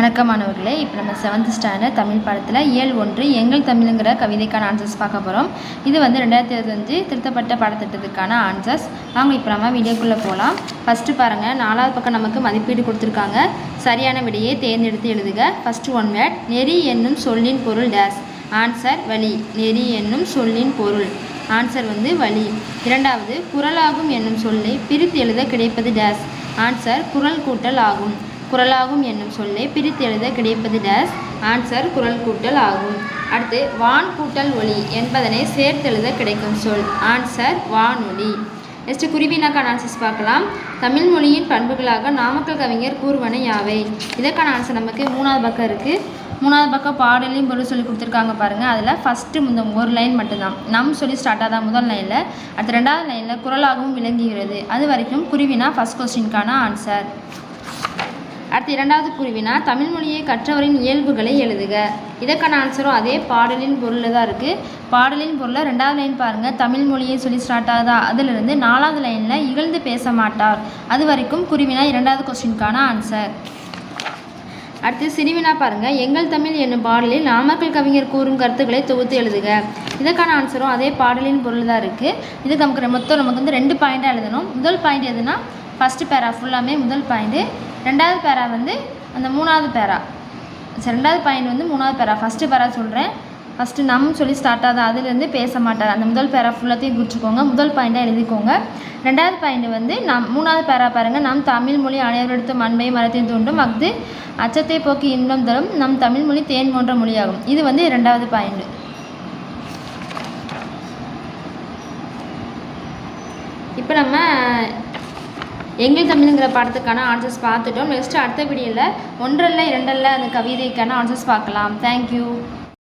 வணக்கம் மாணவர்களே இப்போ நம்ம செவன்த் ஸ்டாண்டர்ட் தமிழ் பாடத்தில் இயல் ஒன்று எங்கள் தமிழுங்கிற கவிதைக்கான ஆன்சர்ஸ் பார்க்க போகிறோம் இது வந்து ரெண்டாயிரத்தி இருபத்தஞ்சு திருத்தப்பட்ட பாடத்திட்டத்துக்கான ஆன்சர்ஸ் வாங்க இப்போ நம்ம வீடியோக்குள்ளே போகலாம் ஃபஸ்ட்டு பாருங்கள் நாலாவது பக்கம் நமக்கு மதிப்பீடு கொடுத்துருக்காங்க. சரியான விடையை தேர்ந்தெடுத்து எழுதுக. ஃபஸ்ட்டு ஒன் வேர்ட் நெறி என்னும் சொல்லின் பொருள் டேஸ் ஆன்சர் வழி நெறி என்னும் சொல்லின் பொருள். ஆன்சர் வந்து வழி இரண்டாவது குரலாகும் என்னும் சொல்லை பிரித்து எழுத கிடைப்பது டேஸ் ஆன்சர் குரல் கூட்டல் ஆகும். குரலாகும் என்னும் சொல்லை பிரித்து எழுத கிடைப்பது டேஸ் ஆன்சர் குரல் கூட்டல் ஆகும். அடுத்து வான் கூட்டல் ஒளி என்பதனை சேர்த்தெழுத கிடைக்கும் சொல். ஆன்சர் வானொலி. நெக்ஸ்ட் குருவினாக்கான ஆன்சர்ஸ் பார்க்கலாம். தமிழ் மொழியின் பண்புகளாக நாமக்கல் கவிஞர் கூறுவன யாவை? இதற்கான ஆன்சர் நமக்கு மூணாவது பக்கம் இருக்குது மூணாவது பக்கம் பாடலையும் பொருள் சொல்லி கொடுத்துருக்காங்க பாருங்கள் அதில் ஃபஸ்ட்டு இந்த ஒரு லைன் மட்டும்தான். நம் சொல்லி ஸ்டார்ட் ஆதான் முதல் லைனில் அடுத்த ரெண்டாவது லைனில் குரலாகவும் விளங்குகிறது. அது வரைக்கும் குருவினா ஃபஸ்ட் கொஸ்டின்கான ஆன்சர். அடுத்து இரண்டாவது குருவினா தமிழ் மொழியை கற்றவரின் இயல்புகளை எழுதுக. இதற்கான ஆன்சரும் அதே பாடலின் பொருளில் தான் இருக்குது பாடலின் பொருளை ரெண்டாவது லைன் பாருங்கள் தமிழ் மொழியை சொல்லி ஸ்டார்ட் ஆகுதா? அதிலிருந்து நாலாவது லைனில் இகழ்ந்து பேச மாட்டார். அது வரைக்கும் குருவினா இரண்டாவது கொஸ்டினுக்கான ஆன்சர் அடுத்து சிறுவினா பாருங்கள் எங்கள் தமிழ் என்னும் பாடலில் நாமக்கல் கவிஞர் கூறும் கருத்துக்களை தொகுத்து எழுதுக. இதற்கான ஆன்சரும் அதே பாடலின் பொருள் தான் இருக்குது இதுக்கு நமக்கு மொத்தம் நமக்கு வந்து ரெண்டு பாயிண்டாக எழுதணும். முதல் பாயிண்ட் எதுனா ஃபஸ்ட்டு பேரா ஃபுல்லாமே முதல் பாயிண்ட்டு ரெண்டாவது பேரா வந்து அந்த மூணாவது பேரா சரி ரெண்டாவது பாயிண்ட் வந்து மூணாவது பேரா ஃபஸ்ட்டு பேரா சொல்கிறேன் ஃபஸ்ட்டு நம் சொல்லி ஸ்டார்ட் ஆகுது. அதுலேருந்து பேச மாட்டார் அந்த முதல் பேரா ஃபுல்லாத்தையும் குறிச்சிக்கோங்க. முதல் பாயிண்ட்டாக எழுதிக்கோங்க. ரெண்டாவது பாயிண்ட் வந்து நம் மூணாவது பேரா பாருங்கள் நம் தமிழ் மொழி அனைவரெடுத்து மண்மையை மரத்தையும் தூண்டும். அஃது அச்சத்தை போக்கி இன்பம் தரும். நம் தமிழ் மொழி தேன் போன்ற மொழியாகும். இது வந்து ரெண்டாவது பாயிண்ட் இப்போ நம்ம எங்கள் தமிழுங்கிற பாடத்துக்கான ஆன்சர்ஸ் பார்த்துட்டோம். நெக்ஸ்ட் அடுத்த வீடியோவில் ஒன்றல்ல இரண்டல்ல அந்த கவிதைக்கான ஆன்சர்ஸ் பார்க்கலாம். தேங்க்யூ